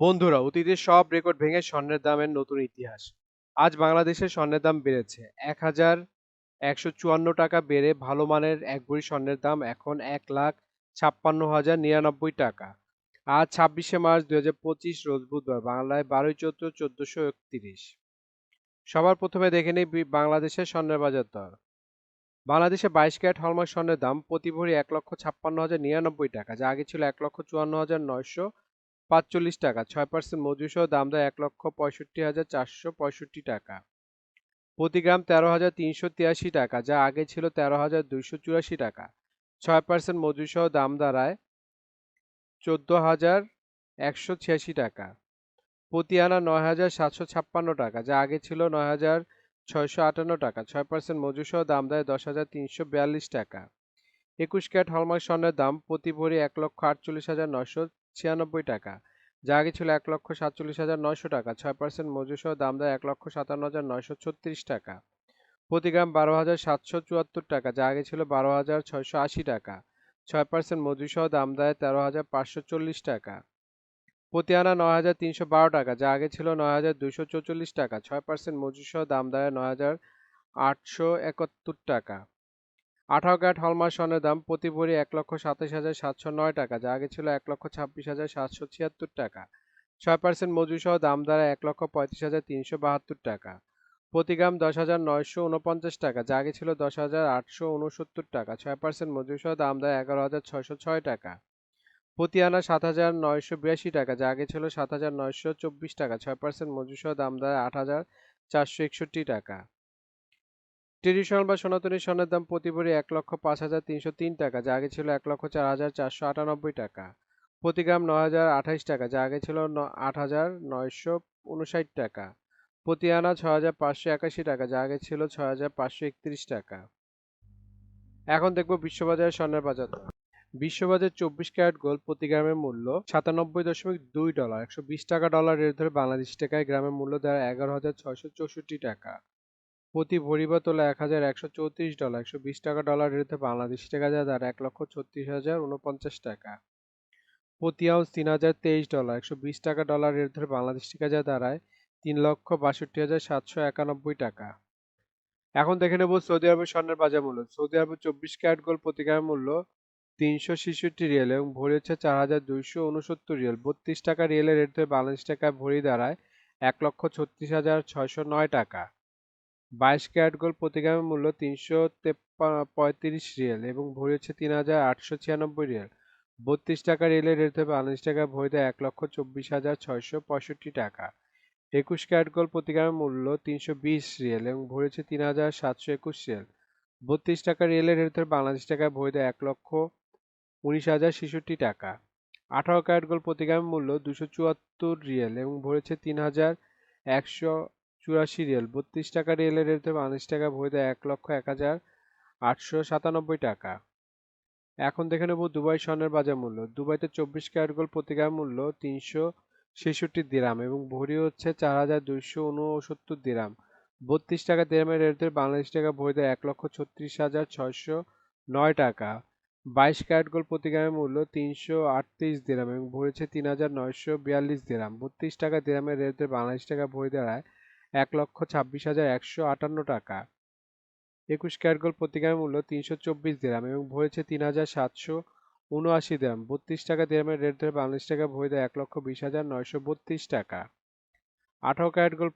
বন্ধুরা, অতীতের সব রেকর্ড ভেঙে স্বর্ণের দামের নতুন ইতিহাস। আজ বাংলাদেশের স্বর্ণের দাম বেড়েছে। এক হাজার একশো চুয়ান্ন টাকা বেড়ে ভালো মানের এক ভরি স্বর্ণের দাম এখন এক লাখ ছাপ্পান্ন হাজার নিরানব্বই টাকা। আজ ছাব্বিশে মার্চ দুই হাজার পঁচিশ, রোজ বুধবার, বাংলায় বারোই চোদ্দ চোদ্দশো একত্রিশ। সবার প্রথমে দেখে নেই বাংলাদেশের স্বর্ণের বাজার দর। বাংলাদেশে বাইশ ক্যারেট হলমার্ক স্বর্ণের দাম প্রতি ভরি এক লক্ষ ছাপ্পান্ন হাজার নিরানব্বই টাকা, যা আগে ছিল এক লক্ষ চুয়ান্ন হাজার নয়শো পাঁচচল্লিশ টাকা। ছয় পার্সেন্ট মজুরি সহ দাম দেয় এক লক্ষ পঁয়ষট্টি হাজার চারশো পঁয়ষট্টি টাকা। প্রতি গ্রাম তেরো হাজার তিনশো তিয়াশি টাকা, যা আগে ছিল তেরো হাজার দুইশো চুরাশি টাকা। ছয় পার্সেন্ট মজুরি সহ দাম দাঁড়ায় চোদ্দ হাজার একশো ছিয়াশি টাকা। প্রতি আনা নয় হাজার সাতশো ছাপ্পান্ন টাকা, যা আগে ছিল নয় হাজার ছয়শো আটান্ন টাকা। ছয় পার্সেন্ট মজুরি সহ দাম দেয় দশ হাজার তিনশো বিয়াল্লিশ টাকা। একুশ ক্যাট হলমার্ক স্বর্ণের দাম প্রতি ভরি এক লক্ষ আটচল্লিশ হাজার নয়শো ছিয়ানব্বই টাকা। যা আগে ছিল এক লক্ষ সাতচল্লিশ হাজার নয়শো টাকা। ছয় পার্সেন্ট মজুরি সহ দাম দেয় এক লক্ষ সাতান্ন হাজার নয়শো ছত্রিশ টাকা। প্রতি গ্রাম বারো হাজার সাতশো চুয়াত্তর টাকা। যা আগে ছিল বারো হাজার ছয়শো আশি টাকা। ছয় পার্সেন্ট মজুরি সহ দাম দেয় তেরো হাজার পাঁচশো চল্লিশ টাকা। প্রতি আনা নয় হাজার তিনশো বারো টাকা। যা আগে ছিল নয় হাজার দুশো চৌচল্লিশ টাকা। ছয় পার্সেন্ট মজুরি সহ দাম দেয় নয় হাজার আটশো একাত্তর টাকা। আঠারো ক্যারেট হলমার্ক স্বর্ণের দাম প্রতি ভরি এক লক্ষ সাতাশ হাজার সাতশো নয় টাকা, যা আগে ছিল এক লক্ষ ছাব্বিশ হাজার সাতশো ছিয়াত্তর টাকা। ছয় পার্সেন্ট মজুরি সহ দাম দাঁড়ায় এক লক্ষ পঁয়ত্রিশ হাজার তিনশো বাহাত্তর টাকা। প্রতি গ্রাম দশ হাজার নয়শো উনপঞ্চাশ টাকা, যা আগে ছিল দশ হাজার আটশো উনসত্তর টাকা। ছয় পার্সেন্ট মজুরি সহ দাম দেয় এগারো হাজার ছয়শো ছয় টাকা। প্রতি আনা সাত হাজার নয়শো বিরাশি টাকা, যা আগে ছিল সাত হাজার নয়শো চব্বিশ টাকা। ছয় পার্সেন্ট মজুরি সহ দাম দেয় আট হাজার চারশো একষট্টি টাকা। ট্রেডিশনাল বা সনাতনী স্বর্ণের দাম প্রতি ভরি এক লক্ষ পাঁচ হাজার তিনশো তিন টাকা, যা আগে ছিল এক লক্ষ চার হাজার চারশো আটানব্বই টাকা। প্রতি গ্রাম নয় হাজার আঠাইশ টাকা, যা আগে ছিল আট হাজার নয়শো উনষাট টাকা। প্রতি আনা ছ হাজার পাঁচশো একাশি টাকা, যা আগে ছিল ছয় হাজার পাঁচশো একত্রিশ টাকা। এখন দেখব বিশ্ববাজারে স্বর্ণের বাজার বিশ্ববাজার চব্বিশ ক্যারেট গোল্ড প্রতি গ্রামের মূল্য সাতানব্বই দশমিক দুই ডলার, একশো বিশ টাকা ডলার রেট ধরে বাংলাদেশ টাকায় গ্রামের মূল্য দেয় এগারো হাজার ছয়শো চৌষট্টি টাকা। প্রতি ভরি বা তোলা এক হাজার একশো চৌত্রিশ ডলার, একশো বিশ টাকা ডলার রেটে বাংলাদেশি টাকা যা দাঁড়ায় এক লক্ষ ছত্রিশ হাজার উনপঞ্চাশ টাকা। প্রতি আউন্স তিন হাজার তেইশ ডলার, একশো বিশ টাকা ডলার রেট ধরে বাংলাদেশ টাকা যা দাঁড়ায় তিন লক্ষ বাষট্টি হাজার সাতশো একানব্বই টাকা। এখন দেখে নেব সৌদি আরবের স্বর্ণের বাজার মূল্য। সৌদি আরবের চব্বিশ ক্যারেট গোল্ড প্রতি মূল্য তিনশো ছেষট্টি রিয়েল এবং ভরি হচ্ছে চার হাজার দুইশো উনসত্তর রিয়েল। বত্রিশ টাকা রিয়েলের রেট ধরে বাংলাদেশ টাকায় ভরি দাঁড়ায় এক লক্ষ ছত্রিশ হাজার ছয়শো নয় টাকা। বাইশ ক্যারেট গোল্ড প্রতি গ্রামের মূল্য তিনশো পঁয়ত্রিশ রিয়েল এবং ভরি হচ্ছে তিন হাজার আটশো ছিয়ানব্বই রিয়েল। বত্রিশ টাকা রিয়েলের রেট হবে বাংলাদেশ টাকায় ভরি দেয় এক লক্ষ চব্বিশ হাজার ছয়শো পঁয়ষট্টি টাকা। একুশ ক্যারেট গোল্ড প্রতি গ্রামের মূল্য তিনশো বিশ রিয়েল এবং ভরি হচ্ছে তিন হাজার সাতশো একুশ রিয়েল। বত্রিশ টাকা রিয়েলের রেট হবে বাংলাদেশ টাকায়, ভরি দেয় এক লক্ষ উনিশ হাজার ছেষট্টি টাকা। আঠারো ক্যারেট গোল্ড প্রতি গ্রামের মূল্য দুশো চুয়াত্তর রিয়েল এবং ভরি হচ্ছে তিন হাজার একশো চুরাশি রিয়াল। বত্রিশ টাকা রিয়েলের রেট হবে বাংলাদেশ টাকা দেয় এক লক্ষ এক হাজার আটশো সাতানব্বই টাকা। এখন দেখে নেব দুবাই স্বর্ণের বাজার মূল্য। দুবাইতে চব্বিশ ক্যারেট গোল্ড প্রতি গ্রাম মূল্য তিনশো ছেষট্টি দিরাম এবং ভরি হচ্ছে চার হাজার দুইশো উনসত্তর দিরাম। বত্রিশ টাকা দিরামের রেট ধরে বাংলাদেশ টাকা, ভরি দেয় এক লক্ষ ছত্রিশ হাজার ছয়শো নয় টাকা। বাইশ ক্যারেট গোল্ড প্রতি গ্রামের মূল্য তিনশো আটত্রিশ দিরাম এবং ভরি হচ্ছে তিন হাজার নয়শো বিয়াল্লিশ দিরাম। বত্রিশ টাকা দিরামের রেট ধরে বাংলাদেশ টাকা, ভরি দাঁড়ায় এক লক্ষ ছাব্বিশ হাজার একশো আটান্ন টাকা। একুশ ক্যারেট গোল্ড প্রতি মূল্য তিনশো চব্বিশ দিরাম এবং ভরেছে তিন হাজার সাতশো উনআশি দিরাম। বত্রিশ টাকা দিরামের রেট ধরে বাংলাদেশ টাকা ভরে দেয় এক লক্ষ বিশ হাজার নয়শো বত্রিশ টাকা। আঠারো ক্যারেট গোল্ড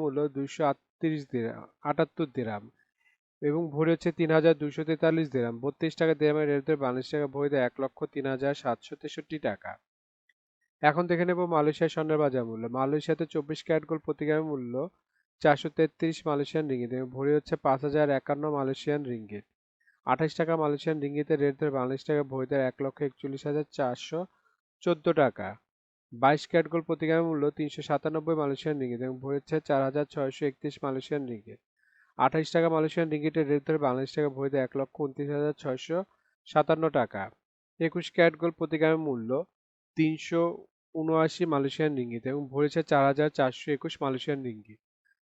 মূল্য দুইশো আটত্রিশ দিরাম আটাত্তর দিরাম এবং ভরে হচ্ছে তিন হাজার দুশো তেতাল্লিশ দিরাম। বত্রিশ টাকা দিরামের রেট ধরে বাংলাদেশ টাকা ভরে দেয় এক লক্ষ তিন হাজার সাতশো তেষট্টি টাকা। এখন দেখে নেব মালয়েশিয়ার স্বর্ণের বাজার মূল্য। মালয়েশিয়াতে চব্বিশ ক্যারেট গোল্ড প্রতি গ্রামের মূল্য চারশো তেত্রিশ মালয়েশিয়ান রিঙ্গিত। এবং ভরি হচ্ছে পাঁচ হাজার একান্ন মালয়েশিয়ান রিঙ্গিত। আঠাশ টাকা মালয়েশিয়ান রিঙ্গিতের রেট ধরে বাংলাদেশ টাকা ভরি দেয় এক লক্ষ একচল্লিশ হাজার চারশো চোদ্দ টাকা। বাইশ ক্যারেট গোল্ড প্রতি গ্রামের মূল্য তিনশো সাতানব্বই মালয়েশিয়ান রিঙ্গিত। এবং ভরি হচ্ছে চার হাজার ছয়শো একত্রিশ মালয়েশিয়ান রিঙ্গিত। আঠাশ টাকা মালয়েশিয়ান রিঙ্গিতের রেট ধরে বাংলাদেশ টাকা ভরি দেয় এক লক্ষ উনত্রিশ হাজার ছয়শো সাতান্ন টাকা। একুশ ক্যারেট গোল্ড প্রতি গ্রামের মূল্য তিনশো উনআশি মালয়েশিয়ান রিঙ্গিত এবং ভরেছে চার হাজার চারশো একুশ মালয়েশিয়ান রিঙ্গিত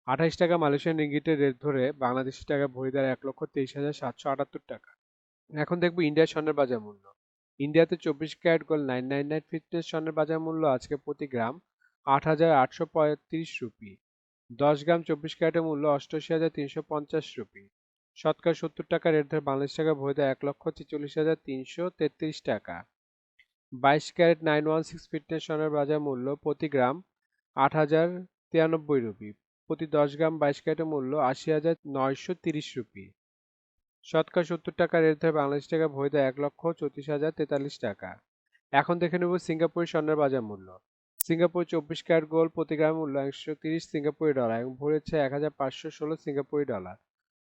আঠাইশ টাকা মালয়েশিয়ান রিঙ্গিটের রেট ধরে বাংলাদেশি টাকা ভরি দেয় এক লক্ষ তেইশ হাজার সাতশো আটাত্তর টাকা। এখন দেখব ইন্ডিয়ার স্বর্ণের বাজার মূল্য। ইন্ডিয়াতে চব্বিশ carat gold nine nine nine fitness স্বর্ণের বাজার মূল্য আজকে প্রতি গ্রাম আট হাজার আটশো পঁয়ত্রিশ রুপি। দশ গ্রাম চব্বিশ ক্যারেটের মূল্য অষ্টআশি হাজার তিনশো পঞ্চাশ রুপি। শতকরা সত্তর টাকা রেট ধরে বাংলাদেশ টাকা বৈধ এক লক্ষ ছেচল্লিশ হাজার তিনশো তেত্রিশ টাকা। বাইশ carat nine one six fitness সোনার বাজার মূল্য প্রতি গ্রাম আট হাজার তিরানব্বই রুপি। প্রতি দশ গ্রাম বাইশ ক্যারেটের মূল্য আশি হাজার নয়শো তিরিশ রুপি। শতকরা সত্তর টাকা রেট ধরে বাংলাদেশ টাকা বৈধ এক লক্ষ চৌত্রিশ হাজার তেতাল্লিশ টাকা। এখন দেখে নেব সিঙ্গাপুরের স্বর্ণের বাজার মূল্য। সিঙ্গাপুর চব্বিশ ক্যারেট গোল্ড প্রতি গ্রাম মূল্য একশো তিরিশ সিঙ্গাপুরি ডলার এবং ভরেছে এক হাজার পাঁচশো ষোলো সিঙ্গাপুরি ডলার।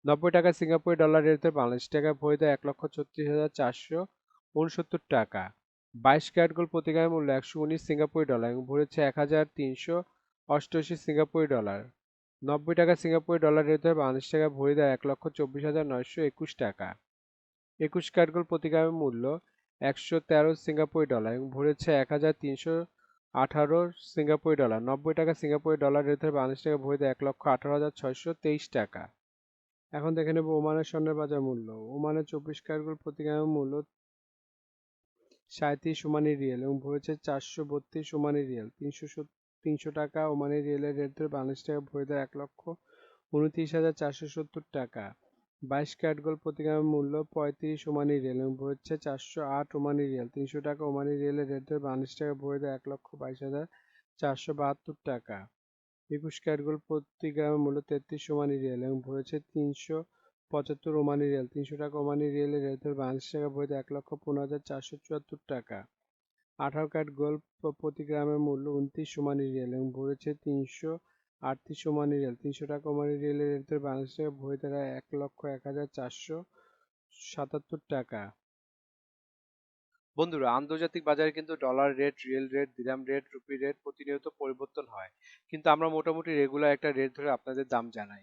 নব্বই টাকা সিঙ্গাপুরি ডলার রেট ধরে বাংলাদেশ টাকা বৈধ এক লক্ষ ছত্রিশ হাজার চারশো উনসত্তর টাকা। বাইশ ক্যারেট গোল্ড প্রতি মূল্য একশো উনিশ সিঙ্গাপুরি ডলার এবং ভরেছে এক হাজার তিনশো অষ্টআশি সিঙ্গাপুরি ডলার। নব্বই টাকা সিঙ্গাপুরি ডলার রেট ধরে বাংলাদেশ টাকা ভরে দেয় এক লক্ষ চব্বিশ হাজার নয়শো একুশ টাকা। একুশ ক্যারেট গোল্ড প্রতি মূল্য একশো তেরো সিঙ্গাপুরি ডলার এবং ভরেছে এক হাজার তিনশো আঠারো সিঙ্গাপুরি ডলার। নব্বই টাকা সিঙ্গাপুরি ডলার রেট ধরে বাংলাদেশ টাকা ভরে দেয় এক লক্ষ আঠারো হাজার ছয়শো তেইশ টাকা। এখন দেখে নেব ওমানের স্বর্ণের বাজার মূল্য। ওমানের চব্বিশ ক্যারেট গোল্ড প্রতি মূল্য সাঁত্রিশ ওমানি রিয়েল এবং ভরেছে চারশো বত্রিশ ওমানি রিয়েল। তিনশো তিনশো টাকা ওমানি রিয়েলের রেট ধরে বাংলাদেশ টাকা ভরে দেয় এক লক্ষ উনত্রিশ হাজার চারশো সত্তর টাকা। বাইশ ক্যারেট গোল্ড প্রতি গ্রামের মূল্য পঁয়ত্রিশ ওমানি রিয়েল এবং ভরেছে চারশো আট ওমানি রিয়েল। তিনশো টাকা ওমানি রিয়েলের রেট ধরে বাংলাদেশ টাকা ভরে দেয় এক লক্ষ বাইশ হাজার চারশো বাহাত্তর টাকা। একুশ ক্যারেট গোল্ড প্রতি গ্রামের মূল্য তেত্রিশ ওমানি রিয়েল এবং ভরেছে তিনশো পঁচাত্তর ওমানি রিয়েল, তিনশো টাকা ওমানি রিয়েলের রেট ধরে বাংলাদেশ টাকা ভরে এক লক্ষ পনেরো হাজার চারশো চুয়াত্তর টাকা। আঠারো ক্যারেট গোল্ড প্রতি গ্রামের মূল্য উনত্রিশ ওমানি রিয়েল এবং ভরেছে তিনশো আটত্রিশ ওমানি রিয়েল। তিনশো টাকা ওমানি রিয়েলের রেট বাংলাদেশ টাকা ভরে দাঁড়ায় এক লক্ষ এক হাজার চারশো সাতাত্তর টাকা। বন্ধুরা, আন্তর্জাতিক বাজারে কিন্তু dollar rate riyal rate dirham rate rupee rate প্রতিনিয়ত পরিবর্তন হয়। কিন্তু আমরা মোটামুটি রেগুলার একটা রেট ধরে আপনাদের দাম জানাই।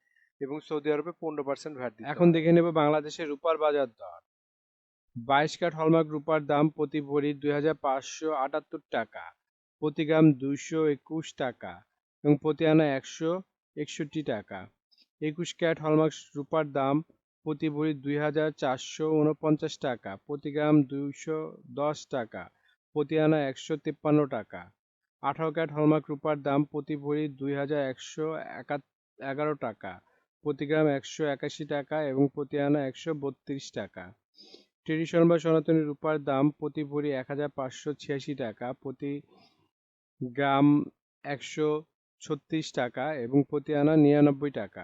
এবং সৌদি আরবে পনেরো পার্সেন্ট ভ্যাট এখন দেখে নেব বাংলাদেশের রূপার বাজার দর। বাইশ ক্যারেট হলমার্ক রূপার দাম প্রতি ভরি দুই হাজার পাঁচশো আটাত্তর টাকা প্রতি গ্রাম দুইশো একুশ টাকা এবং প্রতি আনা একশো একষট্টি টাকা। একুশ ক্যাট হলমার্ক রূপার দাম প্রতি ভরি দুই হাজার চারশো উনপঞ্চাশ টাকা প্রতি গ্রাম দুইশো দশ টাকা প্রতি আনা একশো তিপ্পান্ন টাকা। আঠারো ক্যাট হলমার্ক রূপার দাম প্রতি ভরি দুই হাজার একশো এগারো টাকা। প্রতি গ্রাম একশো একাশি টাকা এবং প্রতি আনা একশো বত্রিশ টাকা। ট্রেডিশন বা সনাতনী রূপার দাম প্রতি ভরি এক হাজার পাঁচশো ছিয়াশি টাকা, প্রতি গ্রাম একশো ছত্রিশ টাকা এবং প্রতি আনা নিরানব্বই টাকা।